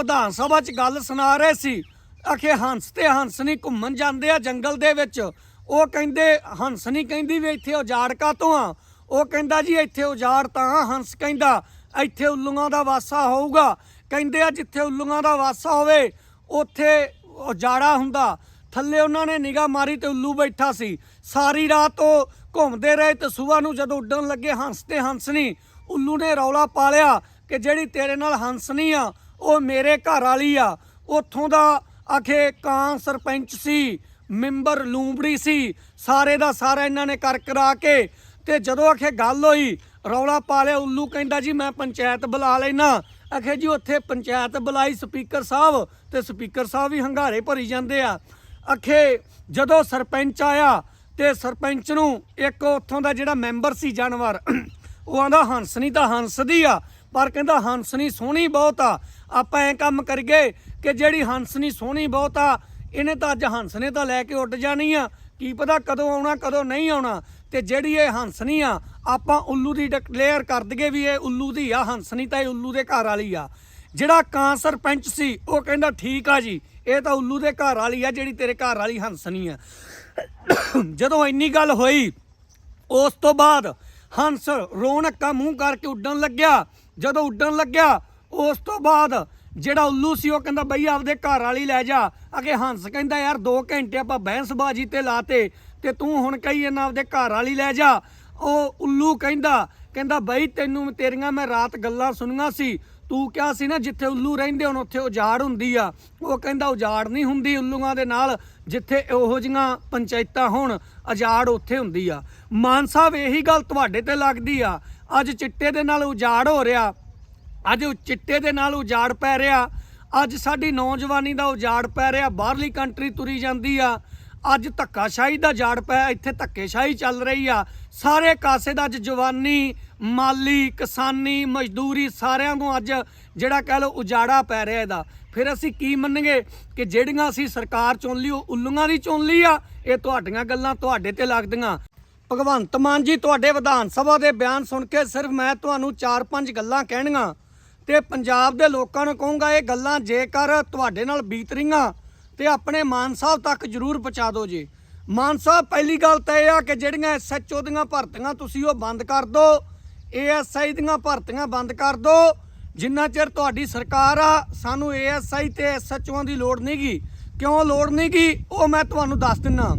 ਵਿਧਾਨ ਸਭਾ 'ਚ ਗੱਲ ਸੁਣਾ ਰਹੇ ਸੀ। ਅਖੇ ਹੰਸ ਤੇ ਹੰਸਨੀ ਘੁੰਮਣ ਜਾਂਦੇ ਆ ਜੰਗਲ ਦੇ ਵਿੱਚ। ਉਹ ਕਹਿੰਦੇ ਹੰਸ ਨਹੀਂ ਕਹਿੰਦੀ ਵੀ ਇੱਥੇ ਉਜਾੜ ਕਾਤੋਂ ਆ। ਉਹ ਕਹਿੰਦਾ ਜੀ ਇੱਥੇ ਉਜਾੜ ਤਾਂ ਹੰਸ ਕਹਿੰਦਾ, ਇੱਥੇ ਉੱਲੂਆਂ ਦਾ ਵਾਸਾ ਹੋਊਗਾ। ਕਹਿੰਦੇ ਆ ਜਿੱਥੇ ਉੱਲੂਆਂ ਦਾ ਵਾਸਾ ਹੋਵੇ, ਉੱਥੇ ਉਜਾੜਾ ਹੁੰਦਾ। ਥੱਲੇ ਉਹਨਾਂ ਨੇ ਨਿਗਾਹ ਮਾਰੀ ਤੇ ਉੱਲੂ ਬੈਠਾ ਸੀ। ਸਾਰੀ ਰਾਤ ਉਹ ਘੁੰਮਦੇ ਰਹੇ ਤੇ ਸਵੇਰ ਨੂੰ ਜਦੋਂ ਉੱਡਣ ਲੱਗੇ ਹੰਸ ਤੇ ਹੰਸਣੀ ਉੱਲੂ ਨੇ ਰੌਲਾ ਪਾ ਲਿਆ ਕਿ ਜਿਹੜੀ ਤੇਰੇ ਨਾਲ ਹੰਸਣੀ ਆ ਉਹ ਮੇਰੇ ਘਰ ਵਾਲੀ ਆ। ਉੱਥੋਂ ਦਾ ਆਖੇ ਕਾਂ ਸਰਪੰਚ ਸੀ, ਮੈਂਬਰ ਲੂੰਬੜੀ ਸੀ, ਸਾਰੇ ਦਾ ਸਾਰਾ ਇਹਨਾਂ ਨੇ ਕਰ ਕਰਾ ਕੇ ਤੇ ਜਦੋਂ ਆਖੇ ਗੱਲ ਹੋਈ, ਰੌਲਾ ਪਾ ਲਿਆ, ਉੱਲੂ ਕਹਿੰਦਾ ਜੀ ਮੈਂ ਪੰਚਾਇਤ ਬੁਲਾ ਲੈਣਾ ਆਖੇ ਜੀ ਉੱਥੇ ਪੰਚਾਇਤ ਬੁਲਾਈ ਸਪੀਕਰ ਸਾਹਿਬ ਤੇ ਸਪੀਕਰ ਸਾਹਿਬ ਵੀ ਹੰਗਾਰੇ ਭਰੀ ਜਾਂਦੇ ਆ। ਅਖੇ ਜਦੋਂ ਸਰਪੰਚ ਆਇਆ ਤੇ ਸਰਪੰਚ ਨੂੰ ਇੱਕ ਉੱਥੋਂ ਦਾ ਜਿਹੜਾ ਮੈਂਬਰ ਸੀ ਜਾਨਵਰ, ਉਹ ਆਂਦਾ ਨਹੀਂ ਤਾਂ ਹੰਸਦੀ ਆ। ਪਰ ਕਹਿੰਦਾ ਹੰਸਨੀ ਸੋਹਣੀ ਬਹੁਤ ਆ। ਆਪਾਂ ਐ ਕੰਮ ਕਰੀਏ ਕਿ ਜਿਹੜੀ ਹੰਸਨੀ ਸੋਹਣੀ ਬਹੁਤ ਆ, ਇਹਨੇ ਤਾਂ ਅੱਜ ਹੰਸਨੇ ਤਾਂ ਲੈ ਕੇ ਉੱਡ ਜਾਣੀ ਆ। ਕੀ ਪਤਾ ਕਦੋਂ ਆਉਣਾ, ਕਦੋਂ ਨਹੀਂ ਆਉਣਾ। ਤੇ ਜਿਹੜੀ ਇਹ ਹੰਸਨੀ ਆ, ਆਪਾਂ ਉੱਲੂ ਦੀ ਡਿਕਲੇਅਰ ਕਰ ਦਈਏ ਵੀ ਇਹ ਉੱਲੂ ਦੀ ਆ ਹੰਸਨੀ ਤਾਂ ਇਹ ਉੱਲੂ ਦੇ ਘਰ ਵਾਲੀ ਆ। ਜਿਹੜਾ ਕਾਂ ਸਰਪੰਚ ਸੀ, ਉਹ ਕਹਿੰਦਾ ਠੀਕ ਆ ਜੀ, ਇਹ ਤਾਂ ਉੱਲੂ ਦੇ ਘਰ ਵਾਲੀ ਆ, ਜਿਹੜੀ ਤੇਰੇ ਘਰ ਵਾਲੀ ਹੰਸਨੀ ਆ। ਜਦੋਂ ਇੰਨੀ ਗੱਲ ਹੋਈ, ਉਸ ਤੋਂ ਬਾਅਦ ਹੰਸ ਰੌਣਕਾਂ ਮੂੰਹ ਕਰਕੇ ਉੱਡਣ ਲੱਗਿਆ। ਜਦੋਂ ਉੱਡਣ ਲੱਗਿਆ, ਉਸ ਤੋਂ ਬਾਅਦ ਜਿਹੜਾ ਉੱਲੂ ਸੀ, ਉਹ ਕਹਿੰਦਾ, ਬਈ, ਆਪਦੇ ਘਰ ਵਾਲੀ ਲੈ ਜਾ। ਅਗੇ ਹੰਸ ਕਹਿੰਦਾ, ਯਾਰ 2 ਘੰਟੇ ਆਪਾਂ ਬਹਿਸਬਾਜੀ ਤੇ ਲਾਤੇ ਤੇ ਤੂੰ ਹੁਣ ਕਹੀ ਇਹਨਾਂ ਆਪਦੇ ਘਰ ਵਾਲੀ ਲੈ ਜਾ? ਉਹ ਉੱਲੂ ਕਹਿੰਦਾ ਕਹਿੰਦਾ, ਬਈ, ਤੈਨੂੰ ਤੇਰੀਆਂ ਮੈਂ ਰਾਤ ਗੱਲਾਂ ਸੁਣੀਆਂ ਸੀ। ਤੂੰ ਕਿਹਾ ਸੀ ਨਾ, ਜਿੱਥੇ ਉੱਲੂ ਰਹਿੰਦੇ ਹੁਣ, ਉੱਥੇ ਉਜਾੜ ਹੁੰਦੀ ਆ। ਉਹ ਕਹਿੰਦਾ, ਉਜਾੜ ਨਹੀਂ ਹੁੰਦੀ ਉੱਲੂਆਂ ਦੇ ਨਾਲ, ਜਿੱਥੇ ਉਹੋ ਜੀਆਂ ਪੰਚਾਇਤਾਂ ਹੋਣ, ਉਜਾੜ ਉੱਥੇ ਹੁੰਦੀ ਆ। ਮਾਨ ਸਾਹਿਬ, ਇਹੀ ਗੱਲ ਤੁਹਾਡੇ ਤੇ ਲੱਗਦੀ ਆ। ਅੱਜ ਚਿੱਟੇ ਦੇ ਨਾਲ ਉਜਾੜ ਹੋ ਰਿਹਾ। ਅੱਜ ਉਹ ਚਿੱਟੇ ਦੇ ਨਾਲ ਉਜਾੜ ਪੈ ਰਿਹਾ। ਅੱਜ ਸਾਡੀ ਨੌਜਵਾਨੀ ਦਾ ਉਜਾੜ ਪੈ ਰਿਹਾ। ਬਾਹਰਲੀ ਕੰਟਰੀ ਤੁਰੀ ਜਾਂਦੀ ਆ। ਅੱਜ ਧੱਕਾਸ਼ਾਹੀ ਦਾ ਜਾੜ ਪਿਆ। ਇੱਥੇ ਧੱਕੇਸ਼ਾਹੀ ਚੱਲ ਰਹੀ ਆ। ਸਾਰੇ ਕਾਸੇ ਦਾ ਅੱਜ ਜਵਾਨੀ, ਮਾਲੀ, ਕਿਸਾਨੀ, ਮਜ਼ਦੂਰੀ ਸਾਰਿਆਂ ਨੂੰ ਅੱਜ ਜਿਹੜਾ ਕਹਿ ਲਓ ਉਜਾੜਾ ਪੈ ਰਿਹਾ ਇਹਦਾ। ਫਿਰ ਅਸੀਂ ਕੀ ਮੰਨਗੇ ਕਿ ਜਿਹੜੀਆਂ ਅਸੀਂ ਸਰਕਾਰ ਚੁਣ ਲਈ, ਉਹ ਉੱਲੂਆਂ ਦੀ ਚੁਣ ਲਈ ਆ। ਇਹ ਤੁਹਾਡੀਆਂ ਗੱਲਾਂ ਤੁਹਾਡੇ ਤੇ ਲੱਗਦੀਆਂ। ਭਗਵੰਤ ਮਾਨ ਜੀ, ਤੁਹਾਡੇ ਵਿਧਾਨ ਸਭਾ ਦੇ ਬਿਆਨ ਸੁਣ ਕੇ ਸਿਰਫ ਮੈਂ ਤੁਹਾਨੂੰ 4-5 ਗੱਲਾਂ ਕਹਿਣੀਆਂ ਤੇ ਪੰਜਾਬ ਦੇ ਲੋਕਾਂ ਨੂੰ ਕਹੂੰਗਾ, ਇਹ ਗੱਲਾਂ ਜੇਕਰ ਤੁਹਾਡੇ ਨਾਲ ਬੀਤ ਰਹੀਆਂ ਤੇ ਆਪਣੇ ਮਾਨ ਸਾਹਿਬ ਤੱਕ ਜਰੂਰ ਪਹੁੰਚਾ ਦਿਓ ਜੀ। ਮਾਨ ਸਾਹਿਬ, ਪਹਿਲੀ ਗੱਲ ਤਾਂ ਇਹ ਆ ਕਿ ਜਿਹੜੀਆਂ ਐਸਐਚਓ ਦੀਆਂ ਭਰਤੀਆਂ ਤੁਸੀਂ ਉਹ ਬੰਦ ਕਰ ਦਿਓ ਏਐਸਆਈ ਦੀਆਂ ਭਰਤੀਆਂ ਬੰਦ ਕਰ ਦਿਓ। ਜਿੰਨਾ ਚਿਰ ਤੁਹਾਡੀ ਸਰਕਾਰ ਆ, ਸਾਨੂੰ ਏਐਸਆਈ ਤੇ ਐਸਐਚਓਆਂ ਦੀ ਲੋੜ ਨਹੀਂਗੀ। ਕਿਉਂ ਲੋੜ ਨਹੀਂਗੀ? ਉਹ ਮੈਂ ਤੁਹਾਨੂੰ ਦੱਸ ਦਿੰਨਾ।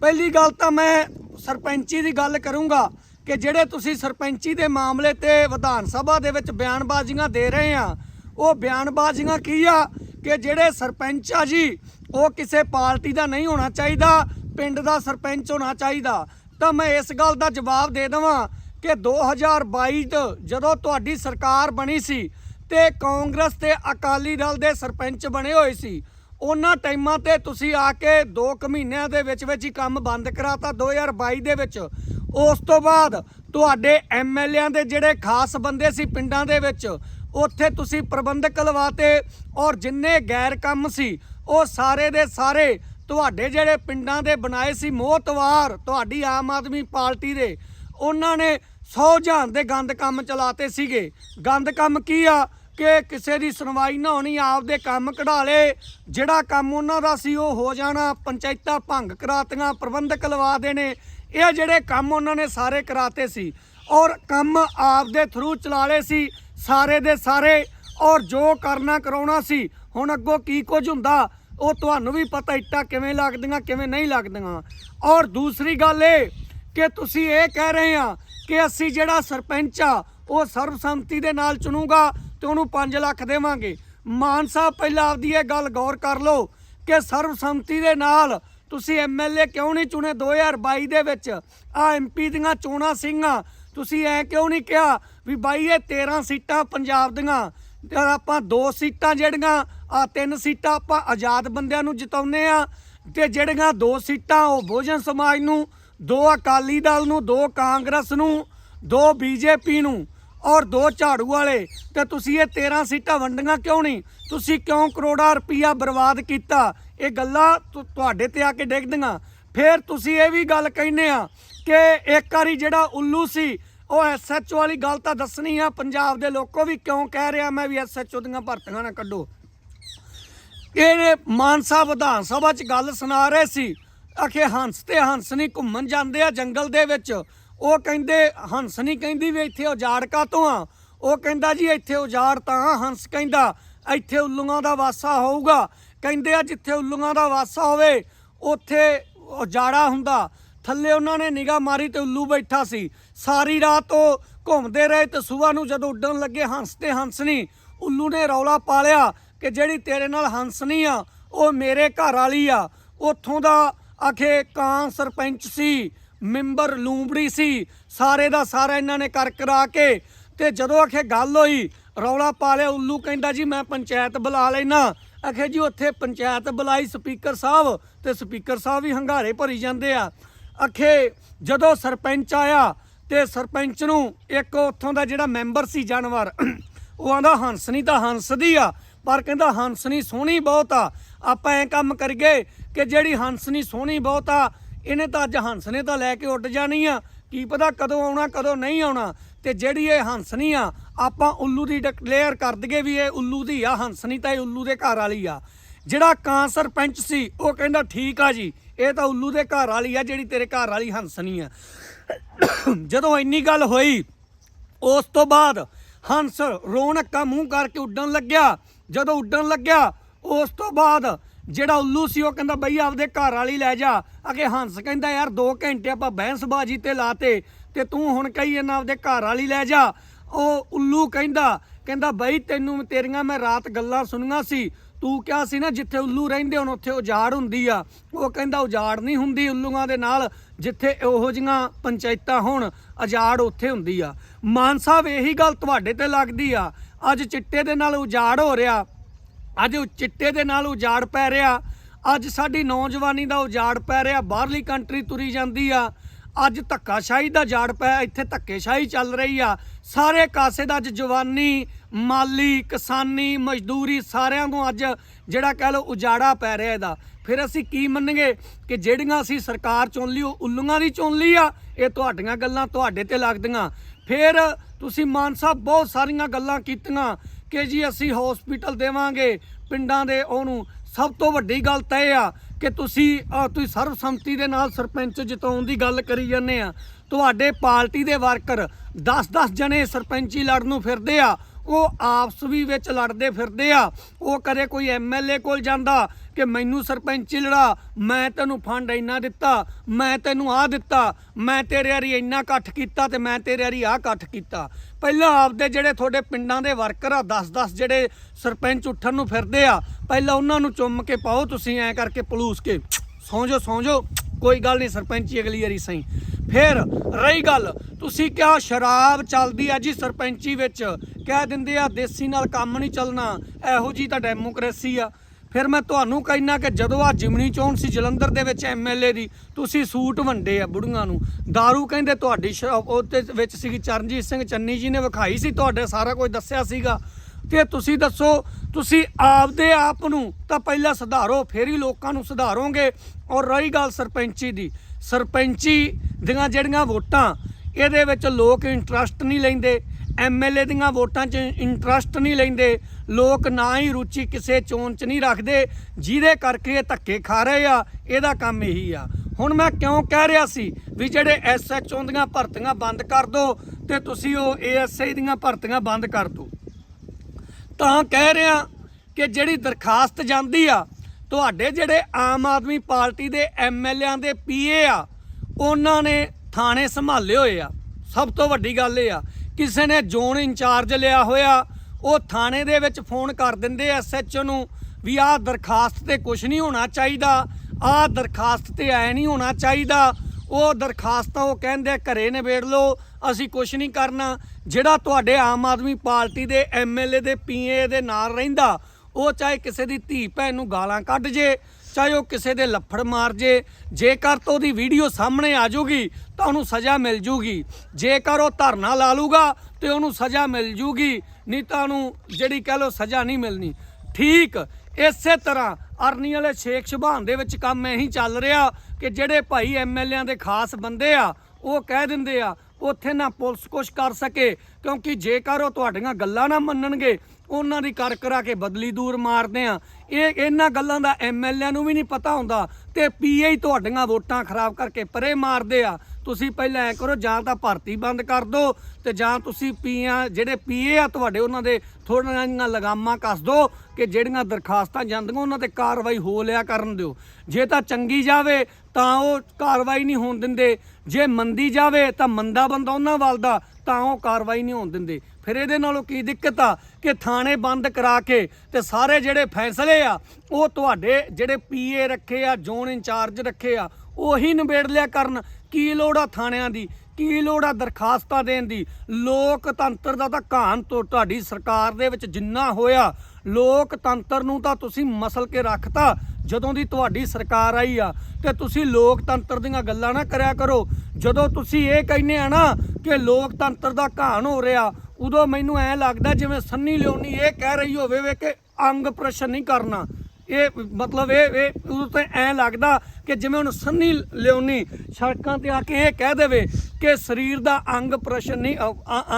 ਪਹਿਲੀ ਗੱਲ ਤਾਂ ਮੈਂ ਸਰਪੰਚੀ ਦੀ ਗੱਲ ਕਰੂੰਗਾ ਕਿ ਜਿਹੜੇ ਤੁਸੀਂ ਸਰਪੰਚੀ ਦੇ ਮਾਮਲੇ ਤੇ ਵਿਧਾਨ ਸਭਾ ਦੇ ਵਿੱਚ ਬਿਆਨਬਾਜ਼ੀਆਂ ਦੇ ਰਹੇ ਆ, ਉਹ ਬਿਆਨਬਾਜ਼ੀਆਂ ਕੀ ਆ? ਕਿ ਜਿਹੜੇ ਸਰਪੰਚ ਆ ਜੀ, ਉਹ ਕਿਸੇ ਪਾਰਟੀ ਦਾ ਨਹੀਂ ਹੋਣਾ ਚਾਹੀਦਾ, ਪਿੰਡ ਦਾ ਸਰਪੰਚ ਹੋਣਾ ਚਾਹੀਦਾ। ਤਾਂ ਮੈਂ ਇਸ ਗੱਲ ਦਾ ਜਵਾਬ ਦੇ ਦਵਾਂ ਕਿ 2022 ਚ ਜਦੋਂ ਤੁਹਾਡੀ ਸਰਕਾਰ ਬਣੀ ਸੀ ਤੇ ਕਾਂਗਰਸ ਤੇ ਅਕਾਲੀ ਦਲ ਦੇ ਸਰਪੰਚ ਬਣੇ ਹੋਏ ਸੀ ਉਹਨਾਂ ਟਾਈਮਾਂ ਤੇ ਤੁਸੀਂ ਆ ਕੇ 2 ਕੁ ਮਹੀਨਿਆਂ ਦੇ ਵਿੱਚ ਵਿੱਚ ਹੀ ਕੰਮ ਬੰਦ ਕਰਾਤਾ 2022 ਦੇ ਵਿੱਚ। ਉਸ ਤੋਂ ਬਾਅਦ ਤੁਹਾਡੇ ਐਮਐਲਏਆਂ ਦੇ ਜਿਹੜੇ ਖਾਸ ਬੰਦੇ ਸੀ ਪਿੰਡਾਂ ਦੇ ਵਿੱਚ, ਉੱਥੇ ਤੁਸੀਂ ਪ੍ਰਬੰਧਕ ਲਵਾਤੇ ਔਰ ਜਿੰਨੇ ਗੈਰ ਕੰਮ ਸੀ, ਉਹ ਸਾਰੇ ਦੇ ਸਾਰੇ ਤੁਹਾਡੇ ਜਿਹੜੇ ਪਿੰਡਾਂ ਦੇ ਬਣਾਏ ਸੀ ਮੋਹਤਵਾਰ ਤੁਹਾਡੀ ਆਮ ਆਦਮੀ ਪਾਰਟੀ ਦੇ, ਉਹਨਾਂ ਨੇ 100 ਜਹਾਨ ਦੇ ਗੰਦ ਕੰਮ ਚਲਾਤੇ ਸੀਗੇ। ਗੰਦ ਕੰਮ ਕੀ ਆ? ਕਿ ਕਿਸੇ ਦੀ ਸੁਣਵਾਈ ਨਾ ਹੋਣੀ, ਆਪਦੇ ਕੰਮ ਕਢਾ ਲੇ। ਜਿਹੜਾ ਕੰਮ ਉਹਨਾਂ ਦਾ ਸੀ, ਉਹ ਹੋ ਜਾਣਾ। ਪੰਚਾਇਤਾਂ ਭੰਗ ਕਰਾਤੀਆਂ, ਪ੍ਰਬੰਧਕ ਲਵਾ ਦੇਣੇ। ਇਹ ਜਿਹੜੇ ਕੰਮ ਉਹਨਾਂ ਨੇ ਸਾਰੇ ਕਰਾਤੇ ਸੀ ਔਰ ਕੰਮ ਆਪਦੇ ਥਰੂ ਚਲਾ ਲਏ ਸੀ, ਸਾਰੇ ਦੇ ਸਾਰੇ। ਔਰ ਜੋ ਕਰਨਾ ਕਰਾਉਣਾ ਸੀ, ਹੁਣ ਅੱਗੋਂ ਕੀ ਕੁਝ ਹੁੰਦਾ, ਉਹ ਤੁਹਾਨੂੰ ਵੀ ਪਤਾ, ਇੱਟਾਂ ਕਿਵੇਂ ਲੱਗਦੀਆਂ, ਕਿਵੇਂ ਨਹੀਂ ਲੱਗਦੀਆਂ। ਔਰ ਦੂਸਰੀ ਗੱਲ ਇਹ ਕਿ ਤੁਸੀਂ ਇਹ ਕਹਿ ਰਹੇ ਆ ਕਿ ਅਸੀਂ ਜਿਹੜਾ ਸਰਪੰਚ ਆ, ਉਹ ਸਰਬਸੰਮਤੀ ਦੇ ਨਾਲ ਚੁਣੂਗਾ। ਤੇ ਉਹਨੂੰ 5 ਲੱਖ ਦੇਵਾਂਗੇ। ਮਾਨ ਸਾਹਿਬ, ਪਹਿਲਾਂ ਆਪਦੀ ਇਹ ਗੱਲ ਗੌਰ ਕਰ ਲਓ ਕਿ ਸਰਬਸੰਮਤੀ ਦੇ ਨਾਲ ਤੁਸੀਂ ਐਮਐਲਏ ਕਿਉਂ ਨਹੀਂ ਚੁਣੇ 2022 ਦੇ ਵਿੱਚ? ਆ ਐਮਪੀ ਦੀਆਂ ਚੋਣਾਂ ਸਿੰਘਾਂ ਤੁਸੀਂ ਐ ਕਿਉਂ ਨਹੀਂ ਕਿਹਾ ਵੀ ਬਾਈ ਇਹ 13 ਸੀਟਾਂ ਪੰਜਾਬ ਦੀਆਂ ਤੇ ਆਪਾਂ ਦੋ ਸੀਟਾਂ ਜਿਹੜੀਆਂ ਆ ਤਿੰਨ ਸੀਟਾਂ ਆਪਾਂ ਆਜ਼ਾਦ ਬੰਦਿਆਂ ਨੂੰ ਜਿਤਾਉਨੇ ਆ ਤੇ ਜਿਹੜੀਆਂ ਦੋ ਸੀਟਾਂ ਉਹ ਬਹੁਜਨ ਸਮਾਜ ਨੂੰ, ਦੋ ਅਕਾਲੀ ਦਲ ਨੂੰ, ਦੋ ਕਾਂਗਰਸ ਨੂੰ, ਦੋ ਬੀਜੇਪੀ ਨੂੰ ਔਰ ਦੋ ਝਾੜੂ ਵਾਲੇ, ਤੇ ਤੁਸੀਂ ਇਹ 13 ਸੀਟਾਂ ਵੰਡੀਆਂ ਕਿਉਂ ਨਹੀਂ? ਤੁਸੀਂ ਕਿਉਂ ਕਰੋੜਾਂ ਰੁਪਈਆ ਬਰਬਾਦ ਕੀਤਾ? ਇਹ ਗੱਲਾਂ ਤੁਹਾਡੇ ਤੇ ਆ ਕੇ ਡਿੱਗਦੀਆਂ। ਫਿਰ ਤੁਸੀਂ ਇਹ ਵੀ ਗੱਲ ਕਹਿੰਦੇ ਆ ਕਿ ਇੱਕ ਵਾਰੀ ਜਿਹੜਾ ਉੱਲੂ ਸੀ, ਉਹ ਐਸਐਚਓ ਵਾਲੀ ਗੱਲ ਤਾਂ ਦੱਸਣੀ ਆ, ਪੰਜਾਬ ਦੇ ਲੋਕੋ ਵੀ ਕਿਉਂ ਕਹਿ ਰਿਹਾ, ਮੈਂ ਵੀ ਐਸਐਚਓ ਦੀਆਂ ਭਰਤੀਆਂ ਨਾ ਕੱਢੋ। ਇਹਨੇ ਮਾਨਸਾ ਵਿਧਾਨ ਸਭਾ 'ਚ ਗੱਲ ਸੁਣਾ ਰਹੇ ਸੀ, ਅਖੇ ਹੰਸ ਤੇ ਨਹੀਂ, ਘੁੰਮਣ ਜਾਂਦੇ ਆ ਜੰਗਲ ਦੇ ਵਿੱਚ। ਉਹ ਕਹਿੰਦੇ, ਹੰਸ ਨਹੀਂ ਕਹਿੰਦੀ ਵੀ ਇੱਥੇ ਉਜਾੜ ਕਾਤੋਂ ਆ? ਉਹ ਕਹਿੰਦਾ ਜੀ, ਇੱਥੇ ਉਜਾੜ ਤਾਂ ਹੰਸ ਕਹਿੰਦਾ, ਇੱਥੇ ਉੱਲੂਆਂ ਦਾ ਵਾਸਾ ਹੋਊਗਾ। ਕਹਿੰਦੇ ਆ, ਜਿੱਥੇ ਉੱਲੂਆਂ ਦਾ ਵਾਸਾ ਹੋਵੇ, ਉੱਥੇ ਉਜਾੜਾ ਹੁੰਦਾ। ਥੱਲੇ ਉਹਨਾਂ ਨੇ ਨਿਗਾਹ ਮਾਰੀ ਤੇ ਉੱਲੂ ਬੈਠਾ ਸੀ। ਸਾਰੀ ਰਾਤ ਉਹ ਘੁੰਮਦੇ ਰਹੇ ਤੇ ਸਵੇਰ ਨੂੰ ਜਦੋਂ ਉੱਡਣ ਲੱਗੇ, ਹੰਸ ਤੇ ਹੰਸਨੀ ਉੱਲੂ ਨੇ ਰੌਲਾ ਪਾ ਲਿਆ ਕਿ ਜਿਹੜੀ ਤੇਰੇ ਨਾਲ ਹੰਸਨੀ ਆ, ਉਹ ਮੇਰੇ ਘਰ ਵਾਲੀ ਆ। ਉੱਥੋਂ ਦਾ ਆਖੇ ਕਾਂ ਸਰਪੰਚ ਸੀ। ਮੈਂਬਰ ਲੂੰਬੜੀ ਸੀ। ਸਾਰੇ ਦਾ ਸਾਰਾ ਇਹਨਾਂ ਨੇ ਕਰ ਕਰਾ ਕੇ ਤੇ ਜਦੋਂ ਆਖੇ ਗੱਲ ਹੋਈ, ਰੌਲਾ ਪਾ ਲਿਆ, ਉੱਲੂ ਕਹਿੰਦਾ, ਜੀ, ਮੈਂ ਪੰਚਾਇਤ ਬੁਲਾ ਲੈਣਾ ਆਖੇ, ਜੀ, ਉੱਥੇ ਪੰਚਾਇਤ ਬੁਲਾਈ ਸਪੀਕਰ ਸਾਹਿਬ ਤੇ ਸਪੀਕਰ ਸਾਹਿਬ ਵੀ ਹੰਗਾਰੇ ਭਰੀ ਜਾਂਦੇ ਆ। ਅਖੇ ਜਦੋਂ ਸਰਪੰਚ ਆਇਆ ਤੇ ਸਰਪੰਚ ਨੂੰ ਇੱਕ ਉੱਥੋਂ ਦਾ ਜਿਹੜਾ ਮੈਂਬਰ ਸੀ ਜਾਨਵਰ, ਉਹ ਆਂਦਾ ਹੰਸਨੀ ਤਾਂ ਹੰਸਦੀ ਆ। ਪਰ ਕਹਿੰਦਾ ਹੰਸਨੀ ਸੋਹਣੀ ਬਹੁਤ ਆ। ਆਪਾਂ ਐ ਕੰਮ ਕਰੀਏ ਕਿ ਜਿਹੜੀ ਹੰਸਨੀ ਸੋਹਣੀ ਬਹੁਤ ਆ ਇਹਨੇ ਤਾਂ ਅੱਜ ਹੰਸ ਨੇ ਤਾਂ ਲੈ ਕੇ ਉੱਡ ਜਾਣੀ ਆ। ਕੀ ਪਤਾ ਕਦੋਂ ਆਉਣਾ, ਕਦੋਂ ਨਹੀਂ ਆਉਣਾ। ਤੇ ਜਿਹੜੀ ਇਹ ਹੰਸਨੀ ਆ, ਆਪਾਂ ਉੱਲੂ ਦੀ ਡਿਕਲੇਅਰ ਕਰ ਦਈਏ ਵੀ ਇਹ ਉੱਲੂ ਦੀ ਆ ਹੰਸਨੀ ਤਾਂ ਇਹ ਉੱਲੂ ਦੇ ਘਰ ਵਾਲੀ ਆ। ਜਿਹੜਾ ਕਾਂ ਸਰਪੰਚ ਸੀ, ਉਹ ਕਹਿੰਦਾ ਠੀਕ ਆ ਜੀ, ਇਹ ਤਾਂ ਉੱਲੂ ਦੇ ਘਰ ਵਾਲੀ ਆ, ਜਿਹੜੀ ਤੇਰੇ ਘਰ ਵਾਲੀ ਹੰਸਨੀ ਆ। ਜਦੋਂ ਇੰਨੀ ਗੱਲ ਹੋਈ, ਉਸ ਤੋਂ ਬਾਅਦ ਹੰਸ ਰੌਣਕਾਂ ਮੂੰਹ ਕਰਕੇ ਉੱਡਣ ਲੱਗਿਆ। ਜਦੋਂ ਉੱਡਣ ਲੱਗਿਆ, ਉਸ ਤੋਂ ਬਾਅਦ ਜਿਹੜਾ ਉੱਲੂ ਸੀ, ਉਹ ਕਹਿੰਦਾ, ਬਈ, ਆਪਦੇ ਘਰ ਵਾਲੀ ਲੈ ਜਾ। ਅਗੇ ਹੰਸ ਕਹਿੰਦਾ, ਯਾਰ 2 ਘੰਟੇ ਆਪਾਂ ਬਹਿਸਬਾਜੀ ਤੇ ਲਾਤੇ ਤੇ ਤੂੰ ਹੁਣ ਕਹੀ ਇਹਨਾਂ ਆਪਦੇ ਘਰ ਵਾਲੀ ਲੈ ਜਾ। ਉਹ ਉੱਲੂ ਕਹਿੰਦਾ ਕਹਿੰਦਾ, ਬਈ, ਤੈਨੂੰ ਤੇਰੀਆਂ ਮੈਂ ਰਾਤ ਗੱਲਾਂ ਸੁਣੀਆਂ ਸੀ। ਤੂੰ ਕਿਹਾ ਸੀ ਨਾ, ਜਿੱਥੇ ਉੱਲੂ ਰਹਿੰਦੇ ਹੁਣ, ਉੱਥੇ ਉਜਾੜ ਹੁੰਦੀ ਆ। ਉਹ ਕਹਿੰਦਾ, ਉਜਾੜ ਨਹੀਂ ਹੁੰਦੀ ਉੱਲੂਆਂ ਦੇ ਨਾਲ, ਜਿੱਥੇ ਉਹੋ ਜੀਆਂ ਪੰਚਾਇਤਾਂ ਹੋਣ, ਉਜਾੜ ਉੱਥੇ ਹੁੰਦੀ ਆ। ਮਾਨ ਸਾਹਿਬ, ਇਹੀ ਗੱਲ ਤੁਹਾਡੇ ਤੇ ਲੱਗਦੀ ਆ। ਅੱਜ ਚਿੱਟੇ ਦੇ ਨਾਲ ਉਜਾੜ ਹੋ ਰਿਹਾ। ਅੱਜ ਉਹ ਚਿੱਟੇ ਦੇ ਨਾਲ ਉਜਾੜ ਪੈ ਰਿਹਾ। ਅੱਜ ਸਾਡੀ ਨੌਜਵਾਨੀ ਦਾ ਉਜਾੜ ਪੈ ਰਿਹਾ। ਬਾਹਰਲੀ ਕੰਟਰੀ ਤੁਰੀ ਜਾਂਦੀ ਆ। ਅੱਜ ਧੱਕਾਸ਼ਾਹੀ ਦਾ ਜਾੜ ਪਿਆ ਇੱਥੇ ਧੱਕੇਸ਼ਾਹੀ ਚੱਲ ਰਹੀ ਆ। ਸਾਰੇ ਕਾਸੇ ਦਾ ਅੱਜ ਜਵਾਨੀ, ਮਾਲੀ, ਕਿਸਾਨੀ, ਮਜ਼ਦੂਰੀ ਸਾਰਿਆਂ ਨੂੰ ਅੱਜ ਜਿਹੜਾ ਕਹਿ ਲਓ ਉਜਾੜਾ ਪੈ ਰਿਹਾ ਇਹਦਾ। ਫਿਰ ਅਸੀਂ ਕੀ ਮੰਨਗੇ ਕਿ ਜਿਹੜੀਆਂ ਅਸੀਂ ਸਰਕਾਰ ਚੁਣ ਲਈ, ਉਹ ਉੱਲੂਆਂ ਦੀ ਚੁਣ ਲਈ ਆ। ਇਹ ਤੁਹਾਡੀਆਂ ਗੱਲਾਂ ਤੁਹਾਡੇ ਤੇ ਲੱਗਦੀਆਂ। ਫਿਰ ਤੁਸੀਂ ਮਾਨ ਸਾਹਿਬ ਬਹੁਤ ਸਾਰੀਆਂ ਗੱਲਾਂ ਕੀਤੀਆਂ। ਕਿ ਜੀ ਅਸੀਂ ਹਸਪੀਟਲ ਦੇਵਾਂਗੇ। ਪਿੰਡਾਂ ਦੇ ਉਹਨੂੰ ਸਭ ਤੋਂ ਵੱਡੀ ਗੱਲ ਤਾਂ ਇਹ ਆ ਕਿ ਤੁਸੀਂ ਤੁਸੀਂ ਸਰਬਸੰਮਤੀ ਦੇ ਨਾਲ ਸਰਪੰਚ ਜਿਤਾਉਣ ਦੀ ਗੱਲ ਕਰੀ ਜਾਂਦੇ ਆ। ਤੁਹਾਡੇ ਪਾਰਟੀ ਦੇ ਵਰਕਰ 10-10 ਜਣੇ ਸਰਪੰਚੀ ਲੜਨ ਨੂੰ ਫਿਰਦੇ ਆ। ਉਹ ਆਪਸ ਵੀ ਵਿੱਚ ਲੜਦੇ ਫਿਰਦੇ ਆ। ਉਹ ਕਦੇ ਕੋਈ ਐਮਐਲਏ ਕੋਲ ਜਾਂਦਾ ਕਿ ਮੈਨੂੰ ਸਰਪੰਚੀ ਲੜਾ, ਮੈਂ ਤੈਨੂੰ ਫੰਡ ਇੰਨਾ ਦਿੱਤਾ, ਮੈਂ ਤੈਨੂੰ ਆ ਦਿੱਤਾ, ਮੈਂ ਤੇਰੇ ਵਾਰੀ ਇੰਨਾ ਇਕੱਠ ਕੀਤਾ ਤੇ ਮੈਂ ਤੇਰੇ ਹਰੀ ਆ ਇਕੱਠ ਕੀਤਾ। ਪਹਿਲਾਂ ਆਪਦੇ ਜਿਹੜੇ ਤੁਹਾਡੇ ਪਿੰਡਾਂ ਦੇ ਵਰਕਰ ਆ 10-10 ਜਿਹੜੇ ਸਰਪੰਚ ਉੱਠਣ ਨੂੰ ਫਿਰਦੇ ਆ, ਪਹਿਲਾਂ ਉਹਨਾਂ ਨੂੰ ਚੁੰਮ ਕੇ ਪਾਓ, ਤੁਸੀਂ ਐ ਕਰਕੇ ਪਲੂਸ ਕੇ। ਸੌਂਜੋ ਸੌਂਜੋ, ਕੋਈ ਗੱਲ ਨਹੀਂ, ਸਰਪੰਚੀ ਅਗਲੀ ਵਾਰੀ ਸਹੀ। ਫਿਰ ਰਹੀ ਗੱਲ, ਤੁਸੀਂ ਕਿਹਾ ਸ਼ਰਾਬ ਚੱਲਦੀ ਆ ਜੀ ਸਰਪੰਚੀ ਵਿੱਚ, ਕਹਿ ਦਿੰਦੇ ਆ ਦੇਸੀ ਨਾਲ ਕੰਮ ਨਹੀਂ ਚੱਲਣਾ, ਇਹੋ ਜੀ ਤਾਂ ਡੈਮੋਕ੍ਰੇਸੀ ਆ। ਫਿਰ ਮੈਂ ਤੁਹਾਨੂੰ ਕਹਿਣਾ ਕਿ ਜਦੋਂ ਆ ਜਿਮਨੀ ਚੋਣ ਸੀ ਜਲੰਧਰ ਦੇ ਵਿੱਚ ਐਮਐਲਏ ਦੀ, ਤੁਸੀਂ ਸੂਟ ਵੰਡੇ ਆ ਬੁੜੀਆਂ ਨੂੰ। दारू ਕਹਿੰਦੇ ਤੁਹਾਡੀ ਸ਼ਰਾਬ ਉਹਦੇ ਵਿੱਚ ਸੀਗੀ ਚਰਨਜੀਤ ਸਿੰਘ ਚੰਨੀ ਜੀ ਨੇ ਵਿਖਾਈ ਸੀ, ਤੁਹਾਡੇ ਸਾਰਾ ਕੁਝ ਦੱਸਿਆ ਸੀਗਾ। ਤੇ ਤੁਸੀਂ ਦੱਸੋ, ਤੁਸੀਂ ਆਪਦੇ ਆਪ ਨੂੰ ਤਾਂ ਪਹਿਲਾਂ ਸੁਧਾਰੋ, ਫਿਰ ਹੀ ਲੋਕਾਂ ਨੂੰ ਸੁਧਾਰੋਗੇ। ਔਰ ਰਹੀ ਗੱਲ ਸਰਪੰਚੀ ਦੀ, ਸਰਪੰਚੀ ਦੀਆਂ ਜਿਹੜੀਆਂ ਵੋਟਾਂ, ਇਹਦੇ ਵਿੱਚ ਲੋਕ ਇੰਟਰਸਟ ਨਹੀਂ ਲੈਂਦੇ ਐਮਐਲਏ ਦੀਆਂ ਵੋਟਾਂ 'ਚ ਇੰਟਰਸਟ ਨਹੀਂ ਲੈਂਦੇ। ਲੋਕ ਨਾ ਹੀ ਰੁਚੀ ਕਿਸੇ ਚੋਣ 'ਚ ਨਹੀਂ ਰੱਖਦੇ, ਜਿਹਦੇ ਕਰਕੇ ਇਹ ਧੱਕੇ ਖਾ ਰਹੇ ਆ, ਇਹਦਾ ਕੰਮ ਇਹੀ ਆ। ਹੁਣ ਮੈਂ ਕਿਉਂ ਕਹਿ ਰਿਹਾ ਸੀ ਵੀ ਜਿਹੜੇ ਐਸਐਚਓ ਦੀਆਂ ਭਰਤੀਆਂ ਬੰਦ ਕਰ ਦਿਓ ਤੇ ਤੁਸੀਂ ਉਹ ਏਐਸਆਈ ਦੀਆਂ ਭਰਤੀਆਂ ਬੰਦ ਕਰ ਦਿਓ ਤਾਂ ਕਹਿ ਰਿਹਾ ਕਿ ਜਿਹੜੀ ਦਰਖਾਸਤ ਜਾਂਦੀ ਆ, ਤੁਹਾਡੇ ਜਿਹੜੇ ਆਮ ਆਦਮੀ ਪਾਰਟੀ ਦੇ ਐਮਐਲਏਆਂ ਦੇ ਪੀਏ ਆ, ਉਹਨਾਂ ਨੇ ਥਾਣੇ ਸੰਭਾਲੇ ਹੋਏ ਆ। ਸਭ ਤੋਂ ਵੱਡੀ ਗੱਲ ਇਹ ਆ, ਕਿਸੇ ਨੇ ਜ਼ੋਨ ਇੰਚਾਰਜ ਲਿਆ ਹੋਇਆ ਉਹ ਥਾਣੇ ਦੇ ਵਿੱਚ ਫੋਨ ਕਰ ਦਿੰਦੇ ਐਸਐਚਓ ਨੂੰ ਵੀ ਆਹ ਦਰਖਾਸਤ ਤੇ ਕੁਝ ਨਹੀਂ ਹੋਣਾ ਚਾਹੀਦਾ, ਆਹ ਦਰਖਾਸਤ ਤੇ ਐ ਨਹੀਂ ਹੋਣਾ ਚਾਹੀਦਾ। ਉਹ ਦਰਖਾਸਤਾਂ ਉਹ ਕਹਿੰਦੇ ਘਰੇ ਨਿਬੇੜ ਲਓ, ਅਸੀਂ ਕੁਝ ਨਹੀਂ ਕਰਨਾ। ਜਿਹੜਾ ਤੁਹਾਡੇ ਆਮ ਆਦਮੀ ਪਾਰਟੀ ਦੇ ਐਮਐਲਏ ਦੇ ਪੀਏ ਦੇ ਨਾਲ ਰਹਿੰਦਾ, ਉਹ ਚਾਹੇ ਕਿਸੇ ਦੀ ਧੀ ਭੈਣ ਨੂੰ ਗਾਲਾਂ ਕੱਢ ਜੇ ਚਾਹੇ ਉਹ ਕਿਸੇ ਦੇ ਲੱਫੜ ਮਾਰ ਜੇ, ਜੇਕਰ ਤਾਂ ਉਹਦੀ ਵੀਡੀਓ ਸਾਹਮਣੇ ਆ ਜਾਊਗੀ ਤਾਂ ਉਹਨੂੰ ਸਜ਼ਾ ਮਿਲ ਜੂਗੀ। ਜੇਕਰ ਉਹ ਧਰਨਾ ਲਾ ਲੂਗਾ, ਤੇ ਉਹਨੂੰ ਸਜ਼ਾ ਮਿਲ ਜੂਗੀ, ਨਹੀਂ ਤਾਂ ਉਹਨੂੰ ਜਿਹੜੀ ਕਹਿ ਲਓ ਸਜ਼ਾ ਨਹੀਂ ਮਿਲਣੀ। ਠੀਕ, ਇਸੇ ਤਰ੍ਹਾਂ ਅਰਨੀ ਵਾਲੇ ਸ਼ੇਖ ਸ਼ਬਾਨ ਦੇ ਵਿੱਚ ਕੰਮ ਇਹੀ ਚੱਲ ਰਿਹਾ ਕਿ ਜਿਹੜੇ ਭਾਈ ਐਮਐਲਏਆਂ ਦੇ ਖਾਸ ਬੰਦੇ ਆ, ਉਹ ਕਹਿ ਦਿੰਦੇ ਆ ਉੱਥੇ ਨਾ ਪੁਲਿਸ ਕੁਛ ਕਰ ਸਕੇ, ਕਿਉਂਕਿ ਜੇਕਰ ਉਹ ਤੁਹਾਡੀਆਂ ਗੱਲਾਂ ਨਾ ਮੰਨਣਗੇ, ਉਹਨਾਂ ਦੀ ਕਰ ਕਰਾ ਕੇ ਬਦਲੀ ਦੂਰ ਮਾਰਦੇ ਆ। ਇਹ, ਇਹਨਾਂ ਗੱਲਾਂ ਦਾ ਐਮਐਲਏ ਨੂੰ ਵੀ ਨਹੀਂ ਪਤਾ ਹੁੰਦਾ ਤੇ ਪੀਏ ਤੁਹਾਡੀਆਂ ਵੋਟਾਂ ਖਰਾਬ ਕਰਕੇ ਪਰੇ ਮਾਰਦੇ ਆ। ਤੁਸੀਂ ਪਹਿਲਾਂ ਐ ਕਰੋ, ਜਾਂ ਤਾਂ ਭਰਤੀ ਬੰਦ ਕਰ ਦਿਓ ਤੇ ਜਾਂ ਤੁਸੀਂ ਪੀਆਂ, ਜਿਹੜੇ ਪੀਏ ਆ ਤੁਹਾਡੇ, ਉਹਨਾਂ ਦੇ ਥੋੜੀਆਂ ਜਿਹੀਆਂ ਲਗਾਮਾਂ ਕੱਸ ਦਿਓ ਕਿ ਜਿਹੜੀਆਂ ਦਰਖਾਸਤਾਂ ਜਾਂਦੀਆਂ, ਉਹਨਾਂ ਤੇ ਕਾਰਵਾਈ ਹੋ ਲਿਆ ਕਰਨ ਦਿਓ। ਜੇ ਤਾਂ ਚੰਗੀ ਜਾਵੇ ਤਾਂ ਉਹ ਕਾਰਵਾਈ ਨਹੀਂ ਹੋਣ ਦਿੰਦੇ। ਜੇ ਮੰਦੀ ਜਾਵੇ ਤਾਂ ਮੰਦਾ ਬੰਦਾ ਉਹਨਾਂ ਵੱਲ ਦਾ ਤਾਂ ਉਹ ਕਾਰਵਾਈ ਨਹੀਂ ਹੋਣ ਦਿੰਦੇ। ਫਿਰ ਇਹਦੇ ਨਾਲੋਂ ਕੀ ਦਿੱਕਤ ਆ ਕਿ ਥਾਣੇ ਬੰਦ ਕਰਾ ਕੇ ਤੇ ਸਾਰੇ ਜਿਹੜੇ ਫੈਸਲੇ ਆ, ਉਹ ਤੁਹਾਡੇ ਜਿਹੜੇ ਪੀਏ ਰੱਖੇ ਆ, ਜ਼ੋਨ ਇੰਚਾਰਜ ਰੱਖੇ ਆ, ਉਹੀ ਨਿਬੇੜ ਲਿਆ ਕਰਨ। ਕੀ ਲੋੜ ਆ ਥਾਣਿਆਂ ਦੀ? ਕੀ ਲੋੜ ਆ ਦਰਖਾਸਤਾਂ ਦੇਣ ਦੀ? ਲੋਕਤੰਤਰ ਦਾ ਤਾਂ ਘਾਣ ਤੋਂ, ਤੁਹਾਡੀ ਸਰਕਾਰ ਦੇ ਵਿੱਚ ਜਿੰਨਾ ਹੋਇਆ, ਲੋਕਤੰਤਰ ਨੂੰ ਤਾਂ ਤੁਸੀਂ ਮਸਲ ਕੇ ਰੱਖਤਾ, ਜਦੋਂ ਦੀ ਤੁਹਾਡੀ ਸਰਕਾਰ ਆਈ ਆ। ਤੇ ਤੁਸੀਂ ਲੋਕਤੰਤਰ ਦੀਆਂ ਗੱਲਾਂ ਨਾ ਕਰਿਆ ਕਰੋ। ਜਦੋਂ ਤੁਸੀਂ ਇਹ ਕਹਿੰਦੇ ਆ ਨਾ ਕਿ ਲੋਕਤੰਤਰ ਦਾ ਘਾਣ ਹੋ ਰਿਹਾ, ਉਦੋਂ ਮੈਨੂੰ ਐ ਲੱਗਦਾ ਜਿਵੇਂ ਸੰਨੀ ਲਿਓਨੀ ਇਹ ਕਹਿ ਰਹੀ ਹੋਵੇ ਵੇ ਕਿ ਅੰਗ ਪ੍ਰਸ਼ਨ ਨਹੀਂ ਕਰਨਾ। ਇਹ ਮਤਲਬ ਇਹ ਇਹ ਉਦੋਂ ਤੇ ਐ ਲੱਗਦਾ ਕਿ ਜਿਵੇਂ ਹੁਣ ਸੰਨੀ ਲਿਓਨੀ ਸੜਕਾਂ ਤੇ ਆ ਕੇ ਇਹ ਕਹਿ ਦੇਵੇ ਕਿ ਸਰੀਰ ਦਾ ਅੰਗ ਪ੍ਰਸ਼ਨ ਨਹੀਂ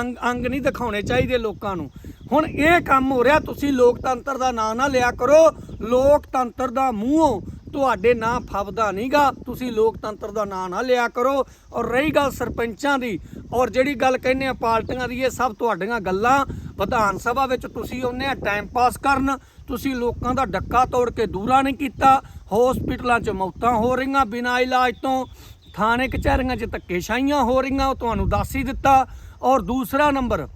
ਅੰਗ ਅੰਗ ਨਹੀਂ ਦਿਖਾਉਣੇ ਚਾਹੀਦੇ ਲੋਕਾਂ ਨੂੰ। ਹੁਣ ਇਹ ਕੰਮ ਹੋ ਰਿਹਾ, ਤੁਸੀਂ ਲੋਕਤੰਤਰ ਦਾ ਨਾਂ ਨਾ ਲਿਆ ਕਰੋ, ਲੋਕਤੰਤਰ ਦਾ ਮੂੰਹੋਂ ਤੁਹਾਡੇ ਨਾਂ ਫਬਦਾ ਨਹੀਂਗਾ, ਤੁਸੀਂ ਲੋਕਤੰਤਰ ਦਾ ਨਾਂ ਨਾ ਲਿਆ ਕਰੋ। ਔਰ ਰਹੀ ਗੱਲ ਸਰਪੰਚਾਂ ਦੀ, ਔਰ ਜਿਹੜੀ ਗੱਲ ਕਹਿੰਦੇ ਆ ਪਾਰਟੀਆਂ ਦੀ, ਇਹ ਸਭ ਤੁਹਾਡੀਆਂ ਗੱਲਾਂ। ਵਿਧਾਨ ਸਭਾ ਵਿੱਚ ਤੁਸੀਂ ਉਹਨੇ ਟਾਈਮ ਪਾਸ ਕਰਨ ਤੁਸੀਂ ਲੋਕਾਂ ਦਾ ਡੱਕਾ ਤੋੜ ਕੇ ਦੂਰਾ ਨਹੀਂ ਕੀਤਾ, ਹਸਪੀਟਲਾਂ 'ਚ ਮੌਤਾਂ ਹੋ ਰਹੀਆਂ, ਬਿਨਾਂ ਇਲਾਜ ਤੋਂ। ਥਾਣੇ ਕਚਹਿਰੀਆਂ 'ਚ ਧੱਕੇਸ਼ਾਹੀਆਂ ਹੋ ਰਹੀਆਂ, ਉਹ ਤੁਹਾਨੂੰ ਦੱਸ ਹੀ ਦਿੱਤਾ। ਔਰ ਦੂਸਰਾ ਨੰਬਰ,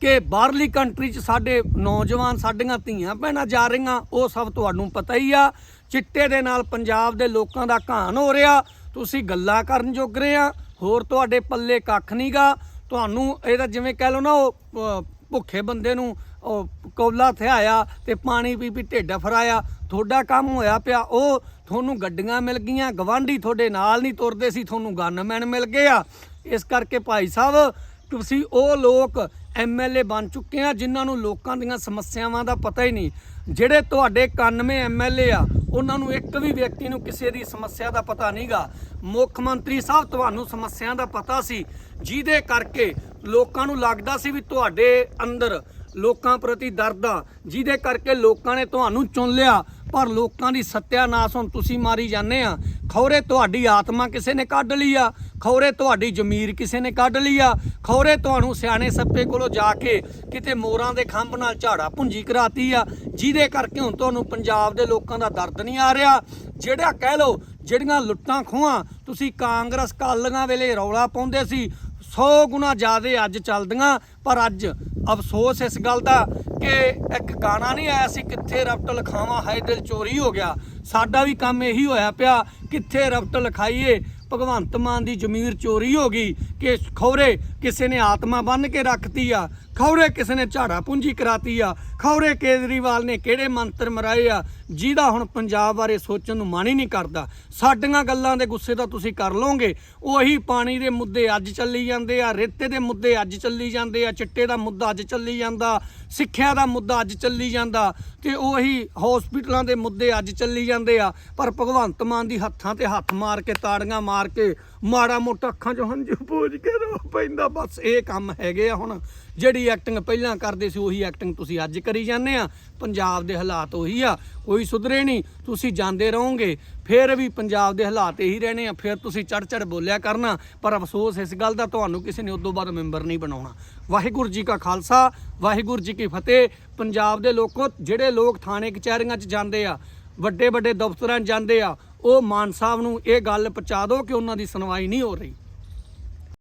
ਕਿ ਬਾਹਰਲੀ ਕੰਟਰੀ 'ਚ ਸਾਡੇ ਨੌਜਵਾਨ, ਸਾਡੀਆਂ ਧੀਆਂ ਭੈਣਾਂ ਜਾ ਰਹੀਆਂ, ਉਹ ਸਭ ਤੁਹਾਨੂੰ ਪਤਾ ਹੀ ਆ। ਚਿੱਟੇ ਦੇ ਨਾਲ ਪੰਜਾਬ ਦੇ ਲੋਕਾਂ ਦਾ ਘਾਣ ਹੋ ਰਿਹਾ। ਤੁਸੀਂ ਗੱਲਾਂ ਕਰਨ ਜੋਗਰੇ ਆ। ਹੋਰ ਤੁਹਾਡੇ ਪੱਲੇ ਕੱਖ ਨਹੀਂਗਾ ਤੁਹਾਨੂੰ ਇਹਦਾ ਜਿਵੇਂ ਕਹਿ ਲਓ ਨਾ ਉਹ ਭੁੱਖੇ ਬੰਦੇ ਨੂੰ, ਉਹ ਕੋਲਾ ਥਿਆਇਆ ਤੇ ਪਾਣੀ ਪੀ ਪੀ ਢਿੱਡ ਫਰਾਇਆ। ਤੁਹਾਡਾ ਕੰਮ ਹੋਇਆ ਪਿਆ, ਉਹ ਤੁਹਾਨੂੰ ਗੱਡੀਆਂ ਮਿਲ ਗਈਆਂ, ਗਵਾਂਢੀ ਤੁਹਾਡੇ ਨਾਲ ਨਹੀਂ ਤੁਰਦੇ ਸੀ, ਤੁਹਾਨੂੰ ਗਨਮੈਨ ਮਿਲ ਗਏ ਆ ਇਸ ਕਰਕੇ ਭਾਈ ਸਾਹਿਬ, ਤੁਸੀਂ ਉਹ ਲੋਕ ਐਮਐਲਏ ਬਣ ਚੁੱਕੇ ਆ, ਜਿਨ੍ਹਾਂ ਨੂੰ ਲੋਕਾਂ ਦੀਆਂ ਸਮੱਸਿਆਵਾਂ ਦਾ ਪਤਾ ਹੀ ਨਹੀਂ। ਜਿਹੜੇ ਤੁਹਾਡੇ 91 ਐਮਐਲਏ ਆ, ਉਹਨਾਂ ਨੂੰ ਇੱਕ ਵੀ ਵਿਅਕਤੀ ਨੂੰ ਕਿਸੇ ਦੀ ਸਮੱਸਿਆ ਦਾ ਪਤਾ ਨਹੀਂਗਾ। ਮੁੱਖ ਮੰਤਰੀ ਸਾਹਿਬ, ਤੁਹਾਨੂੰ ਸਮੱਸਿਆ ਦਾ ਪਤਾ ਸੀ। ਜਿਹਦੇ ਕਰਕੇ ਲੋਕਾਂ ਨੂੰ ਲੱਗਦਾ ਸੀ ਵੀ ਤੁਹਾਡੇ ਅੰਦਰ ਲੋਕਾਂ ਪ੍ਰਤੀ ਦਰਦ ਆ। ਜਿਹਦੇ ਕਰਕੇ ਲੋਕਾਂ ਨੇ ਤੁਹਾਨੂੰ ਚੁਣ ਲਿਆ। ਪਰ ਲੋਕਾਂ ਦੀ ਸੱਤਿਆਨਾਸ਼ ਹੁਣ ਤੁਸੀਂ ਮਾਰੀ ਜਾਂਦੇ ਆ। ਖੌਰੇ ਤੁਹਾਡੀ ਆਤਮਾ ਕਿਸੇ ਨੇ ਕੱਢ ਲਈ ਆ। ਖੌਰੇ ਤੁਹਾਡੀ ਜ਼ਮੀਰ ਕਿਸੇ ਨੇ ਕੱਢ ਲਈ ਆ। ਖੌਰੇ ਤੁਹਾਨੂੰ ਸਿਆਣੇ ਸੱਪੇ ਕੋਲੋਂ ਜਾ ਕੇ ਕਿਤੇ ਮੋਰਾਂ ਦੇ ਖੰਭ ਨਾਲ ਝਾੜਾ ਪੁੰਜੀ ਕਰਾਤੀ ਆ। ਜਿਹਦੇ ਕਰਕੇ ਹੁਣ ਤੁਹਾਨੂੰ ਪੰਜਾਬ ਦੇ ਲੋਕਾਂ ਦਾ ਦਰਦ ਨਹੀਂ ਆ ਰਿਹਾ। ਜਿਹੜਾ ਕਹਿ ਲਓ, ਜਿਹੜੀਆਂ ਲੁੱਟਾਂ ਖੋਹਾਂ, ਤੁਸੀਂ ਕਾਂਗਰਸ ਕਾਲੀਆਂ ਵੇਲੇ ਰੌਲਾ ਪਾਉਂਦੇ ਸੀ। 100 ਗੁਣਾ ਜ਼ਿਆਦਾ ਅੱਜ ਚੱਲਦੀਆਂ, ਪਰ ਅੱਜ ਅਫਸੋਸ ਇਸ ਗੱਲ ਦਾ ਕਿ ਇੱਕ ਗਾਣਾ ਨਹੀਂ ਆਇਆ ਸੀ, ਕਿੱਥੇ ਰਬਟ ਲਿਖਾਵਾਂ, ਹਾਏ ਦਿਲ ਚੋਰੀ ਹੋ ਗਿਆ। ਸਾਡਾ ਵੀ ਕੰਮ ਇਹੀ ਹੋਇਆ ਪਿਆ, ਕਿੱਥੇ ਰਬਟ ਲਿਖਾਈਏ? ਭਗਵੰਤ ਮਾਨ ਦੀ ਜ਼ਮੀਰ ਚੋਰੀ ਹੋ ਗਈ ਕਿ ਖੋਰੇ ਕਿਸੇ ਨੇ ਆਤਮਾ ਬੰਨ ਕੇ ਰੱਖਤੀ ਆ ਖੌਰੇ ਕਿਸੇ ਨੇ ਝਾੜਾ ਪੂੰਜੀ ਕਰਾਤੀ ਆ। ਖੌਰੇ ਕੇਜਰੀਵਾਲ ਨੇ ਕਿਹੜੇ ਮੰਤਰ ਮਰਾਏ ਆ, ਜਿਹਦਾ ਹੁਣ ਪੰਜਾਬ ਬਾਰੇ ਸੋਚਣ ਨੂੰ ਮਨ ਹੀ ਨਹੀਂ ਕਰਦਾ। ਸਾਡੀਆਂ ਗੱਲਾਂ ਦੇ ਗੁੱਸੇ ਤਾਂ ਤੁਸੀਂ ਕਰ ਲਓਗੇ। ਉਹੀ ਪਾਣੀ ਦੇ ਮੁੱਦੇ ਅੱਜ ਚੱਲੀ ਜਾਂਦੇ ਆ, ਰੇਤੇ ਦੇ ਮੁੱਦੇ ਅੱਜ ਚੱਲੀ ਜਾਂਦੇ ਆ, ਚਿੱਟੇ ਦਾ ਮੁੱਦਾ ਅੱਜ ਚੱਲੀ ਜਾਂਦਾ, ਸਿੱਖਿਆ ਦਾ ਮੁੱਦਾ ਅੱਜ ਚੱਲੀ ਜਾਂਦਾ, ਤੇ ਉਹੀ ਹਸਪੀਟਲਾਂ ਦੇ ਮੁੱਦੇ ਅੱਜ ਚੱਲੀ ਜਾਂਦੇ ਆ। ਪਰ ਭਗਵੰਤ ਮਾਨ ਦੀ ਹੱਥਾਂ ਤੇ ਹੱਥ ਮਾਰ ਕੇ, ਤਾੜੀਆਂ ਮਾਰ ਕੇ ਮਾੜਾ ਮੋਟਾ ਅੱਖਾਂ 'ਚ ਹੰਝੂ ਪੂਜ ਕੇ ਰੋ ਪੈਂਦਾ। ਬਸ ਇਹ ਕੰਮ ਹੈਗੇ ਆ ਹੁਣ। ਜਿਹੜੀ ਐਕਟਿੰਗ ਪਹਿਲਾਂ ਕਰਦੇ ਸੀ, ਉਹੀ ਐਕਟਿੰਗ ਤੁਸੀਂ ਅੱਜ ਕਰੀ ਜਾਂਦੇ ਆ। ਪੰਜਾਬ ਦੇ ਹਾਲਾਤ ਉਹੀ ਆ। ਕੋਈ ਸੁਧਰੇ ਨਹੀਂ ਤੁਸੀਂ ਜਾਂਦੇ ਰਹੋਗੇ। ਫਿਰ ਵੀ ਪੰਜਾਬ ਦੇ ਹਾਲਾਤ ਇਹੀ ਰਹਿਣੇ ਆ। ਫਿਰ ਤੁਸੀਂ ਚੜ ਚੜ ਬੋਲਿਆ ਕਰਨਾ। ਪਰ ਅਫਸੋਸ, ਇਸ ਗੱਲ ਦਾ ਤੁਹਾਨੂੰ ਕਿਸੇ ਨੇ ਉਦੋਂ ਬਾਅਦ ਮੈਂਬਰ ਨਹੀਂ ਬਣਾਉਣਾ। ਵਾਹਿਗੁਰੂ ਜੀ ਕਾ ਖਾਲਸਾ, ਵਾਹਿਗੁਰੂ ਜੀ ਕੀ ਫਤਿਹ। ਪੰਜਾਬ ਦੇ ਲੋਕੋ, ਜਿਹੜੇ ਲੋਕ ਥਾਣੇ ਕਚਹਿਰੀਆਂ 'ਚ ਜਾਂਦੇ ਆ ਵੱਡੇ ਵੱਡੇ ਦਫ਼ਤਰਾਂ 'ਚ ਜਾਂਦੇ ਆ ਉਹ ਮਾਨ ਸਾਹਿਬ ਨੂੰ ਇਹ ਗੱਲ ਪਹੁੰਚਾ ਦਿਓ ਕਿ ਉਹਨਾਂ ਦੀ ਸੁਣਵਾਈ ਨਹੀਂ ਹੋ ਰਹੀ।